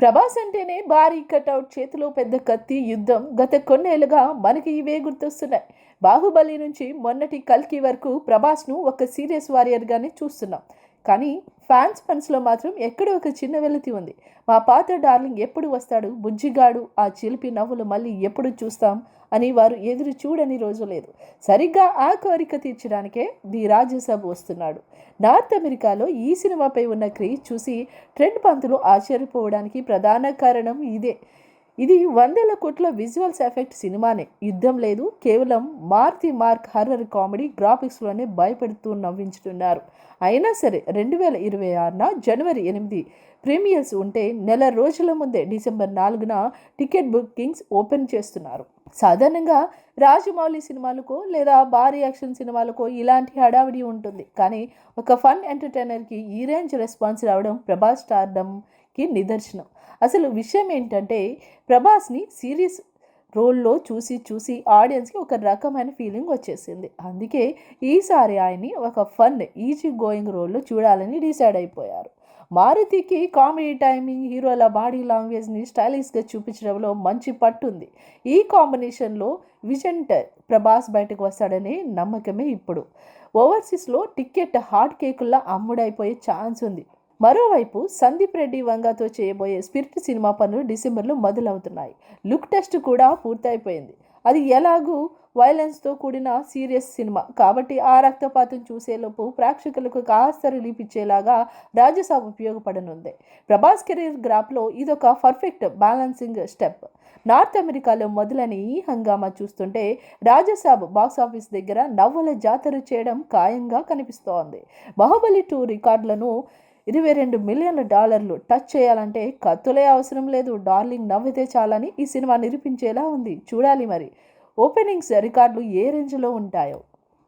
ప్రభాస్ అంటేనే భారీ కట్అవుట్ చేతిలో పెద్ద కత్తి యుద్ధం గత కొన్నేళ్ళుగా మనకి ఇవే గుర్తొస్తున్నాయి. బాహుబలి నుంచి మొన్నటి కల్కి వరకు ప్రభాస్ను ఒక సీరియస్ వారియర్గానే చూస్తున్నాం. కానీ ఫ్యాన్స్ మనసులో మాత్రం ఎక్కడో ఒక చిన్న వెలితి ఉంది. మా పాత డార్లింగ్ ఎప్పుడు వస్తాడు? బుజ్జిగాడు ఆ చిలిపి నవ్వులు మళ్ళీ ఎప్పుడు చూస్తాం? అని వారు ఎదురు చూడని రోజు లేదు. సరిగ్గా ఆ కోరిక తీర్చడానికే ది రాజ్యసభ వస్తున్నాడు. నార్త్ అమెరికాలో ఈ సినిమాపై ఉన్న క్రేజ్ చూసి ట్రెండ్ పంతులు ఆశ్చర్యపోవడానికి ప్రధాన కారణం ఇదే. ఇది వందల కోట్ల విజువల్స్ ఎఫెక్ట్ సినిమానే. యుద్ధం లేదు కేవలం మార్తి మార్క్ హర్రర్ కామెడీ గ్రాఫిక్స్లోనే భయపెడుతూ నవ్వించుతున్నారు. అయినా సరే రెండు వేల ఇరవై ఆరున జనవరి ఎనిమిది ప్రీమియర్స్ ఉంటే నెల రోజుల ముందే డిసెంబర్ నాలుగున టికెట్ బుకింగ్స్ ఓపెన్ చేస్తున్నారు. సాధారణంగా రాజమౌళి సినిమాలకు లేదా భారీ యాక్షన్ సినిమాలకు ఇలాంటి హడావిడి ఉంటుంది. కానీ ఒక ఫన్ ఎంటర్టైనర్కి ఈ రేంజ్ రెస్పాన్స్ రావడం ప్రభాస్ స్టార్డమ్కి నిదర్శనం. అసలు విషయం ఏంటంటే ప్రభాస్ని సీరియస్ రోల్లో చూసి చూసి ఆడియన్స్కి ఒక రకమైన ఫీలింగ్ వచ్చేసింది. అందుకే ఈసారి ఆయన్ని ఒక ఫన్ ఈజీ గోయింగ్ రోల్లో చూడాలని డిసైడ్ అయిపోయారు. మారుతికి కామెడీ టైమింగ్ హీరోల బాడీ లాంగ్వేజ్ని స్టైలిష్గా చూపించడంలో మంచి పట్టు ఉంది ఈ కాంబినేషన్లో విజంట్ ప్రభాస్ బయటకు వస్తాడనే నమ్మకమే ఇప్పుడు. ఓవర్సీస్లో టికెట్ హాట్ కేకుల్లా అమ్ముడైపోయే ఛాన్స్ ఉంది. మరోవైపు సందీప్ రెడ్డి వంగతో చేయబోయే స్పిరిట్ సినిమా పనులు డిసెంబర్లో మొదలవుతున్నాయి. లుక్ టెస్ట్ కూడా పూర్తయిపోయింది. అది ఎలాగూ వైలెన్స్తో కూడిన సీరియస్ సినిమా. కాబట్టి ఆ రక్తపాతం చూసేలోపు ప్రేక్షకులకు కాస్త రిలీఫ్ ఇచ్చేలాగా రాజ్యసభ ఉపయోగపడనుంది. ప్రభాస్ కెరీర్ గ్రాప్లో ఇదొక పర్ఫెక్ట్ బ్యాలెన్సింగ్ స్టెప్. నార్త్ అమెరికాలో మొదలైన ఈ హంగామా చూస్తుంటే రాజసాబ్ బాక్స్ ఆఫీస్ దగ్గర నవ్వుల జాతర చేయడం ఖాయంగా కనిపిస్తోంది. బాహుబలి టూ రికార్డులను ఇరవై రెండు మిలియన్ల డాలర్లు టచ్ చేయాలంటే కత్తులే అవసరం లేదు. డార్లింగ్ నవ్వితే చాలని ఈ సినిమా నిరూపించేలా ఉంది. చూడాలి మరి. ఓపెనింగ్స్ రికార్డులు ఏ రేంజ్లో ఉంటాయో.